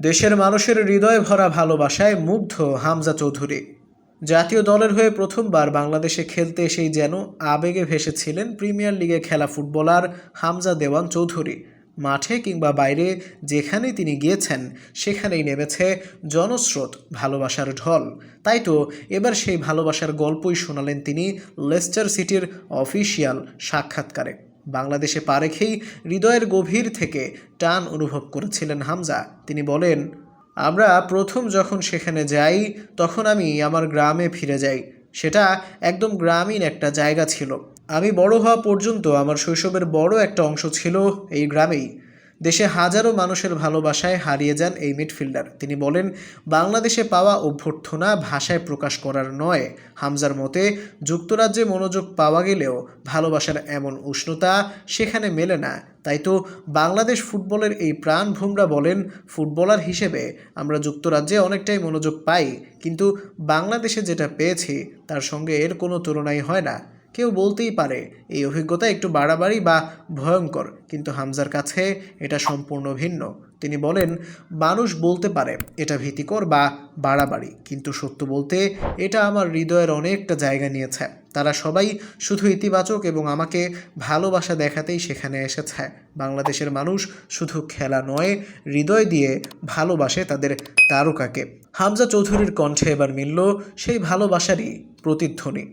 দেশের মানুষের হৃদয়ে ভরা ভালোবাসায় মুগ্ধ হামজা চৌধুরী। জাতীয় দলের হয়ে প্রথমবার বাংলাদেশে খেলতে এসেই যেন আবেগে ভেসেছিলেন প্রিমিয়ার লিগে খেলা ফুটবলার হামজা দেওয়ান চৌধুরী। মাঠে কিংবা বাইরে যেখানেই তিনি গিয়েছেন, সেখানেই নেমেছে জনস্রোত, ভালোবাসার ঢল। তাই তো এবার সেই ভালোবাসার গল্পই শোনালেন তিনি লেস্টার সিটির অফিসিয়াল সাক্ষাৎকারে। বাংলাদেশে পা রেখেই হৃদয়ের গভীর থেকে টান অনুভব করেছিলেন হামজা। তিনি বলেন, আমরা প্রথম যখন সেখানে যাই, তখন আমি আমার গ্রামে ফিরে যাই। সেটা একদম গ্রামীণ একটা জায়গা ছিল। আমি বড় হওয়া পর্যন্ত আমার শৈশবের বড় একটা অংশ ছিল এই গ্রামেই। দেশে হাজারো মানুষের ভালোবাসায় হারিয়ে যান এই মিডফিল্ডার। তিনি বলেন, বাংলাদেশে পাওয়া অভ্যর্থনা ভাষায় প্রকাশ করার নয়। হামজার মতে, যুক্তরাজ্যে মনোযোগ পাওয়া গেলেও ভালোবাসার এমন উষ্ণতা সেখানে মেলে না। তাই তো বাংলাদেশ ফুটবলের এই প্রাণ ভোমরা বলেন, ফুটবলার হিসেবে আমরা যুক্তরাজ্যে অনেকটাই মনোযোগ পাই, কিন্তু বাংলাদেশে যেটা পেয়েছি, তার সঙ্গে এর কোনো তুলনাই হয় না। কেউ বলতেই পারে, এই অভিজ্ঞতা একটু বাড়াবাড়ি বা ভয়ঙ্কর, কিন্তু হামজার কাছে এটা সম্পূর্ণ ভিন্ন। তিনি বলেন, মানুষ বলতে পারে, এটা ভীতিকর বা বাড়াবাড়ি, কিন্তু সত্য বলতে এটা আমার হৃদয়ের অনেকটা জায়গা নিয়েছে। তারা সবাই শুধু ইতিবাচক এবং আমাকে ভালোবাসা দেখাতেই সেখানে এসেছে। বাংলাদেশের মানুষ শুধু খেলা নয়, হৃদয় দিয়ে ভালোবাসে তাদের তারকাকে। হামজা চৌধুরীর কণ্ঠে এবার মিলল সেই ভালোবাসারই প্রতিধ্বনি।